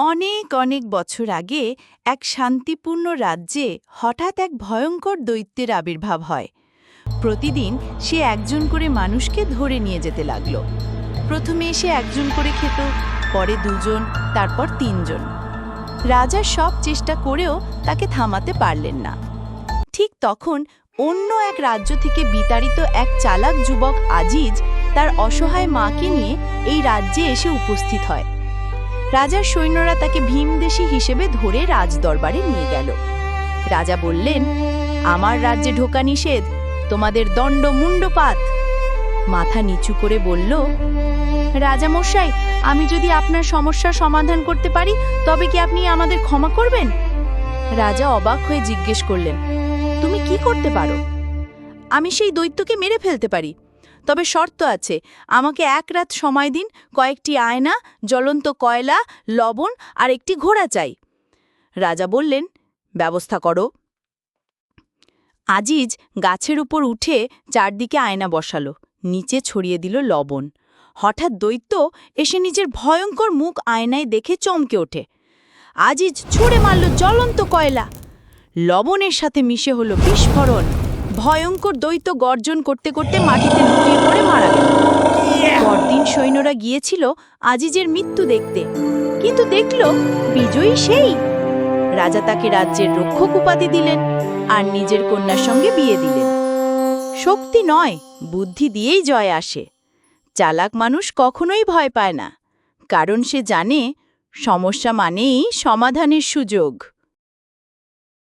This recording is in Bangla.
অনেক অনেক বছর আগে এক শান্তিপূর্ণ রাজ্যে হঠাৎ এক ভয়ঙ্কর দৈত্যের আবির্ভাব হয়। প্রতিদিন সে একজন করে মানুষকে ধরে নিয়ে যেতে লাগল। প্রথমে সে একজন করে খেত, পরে দুজন, তারপর তিনজন। রাজা সব চেষ্টা করেও তাকে থামাতে পারলেন না। ঠিক তখন অন্য এক রাজ্য থেকে বিতাড়িত এক চালাক যুবক আজিজ তার অসহায় মাকে নিয়ে এই রাজ্যে এসে উপস্থিত হয়। রাজার সৈন্যরা তাকে ভীমদেশী হিসেবে ধরে রাজদরবারে নিয়ে গেল। রাজা বললেন, আমার রাজ্যে ঢোকা নিষেধ, তোমাদের দণ্ড মুন্ডপাত মাথা নিচু করে বলল রাজা মশাই আমি যদি আপনার সমস্যার সমাধান করতে পারি, তবে কি আপনি আমাদের ক্ষমা করবেন? রাজা অবাক হয়ে জিজ্ঞেস করলেন, তুমি কি করতে পারো? আমি সেই দৈত্যকে মেরে ফেলতে পারি। তবে শর্ত আছে। আমাকে এক রাত সময় দিন, কয়েকটি আয়না, জ্বলন্ত কয়লা, লবণ আর একটি ঘোড়া চাই। রাজা বললেন, ব্যবস্থা করো। আজিজ গাছের উপর উঠে চারদিকে আয়না বসালো, নিচে ছড়িয়ে দিল লবণ। হঠাৎ দৈত্য এসে নিজের ভয়ঙ্কর মুখ আয়নায় দেখে চমকে ওঠে। আজিজ ছুঁড়ে মারল জ্বলন্ত কয়লা। লবণের সাথে মিশে হলো বিস্ফোরণ। ভয়ঙ্কর দৈত্য গর্জন করতে করতে মাটিতে লুটিয়ে পড়ে মারা গেল। পরদিন সৈন্যরা গিয়েছিল আজিজের মৃত্যু দেখতে। কিন্তু দেখল বিজয়ী সেই। রাজা তাকে রাজ্যের রক্ষক উপাধি দিলেন আর নিজের কন্যার সঙ্গে বিয়ে দিলেন। শক্তি নয়, বুদ্ধি দিয়েই জয় আসে। চালাক মানুষ কখনোই ভয় পায় না, কারণ সে জানে সমস্যা মানেই সমাধানের সুযোগ।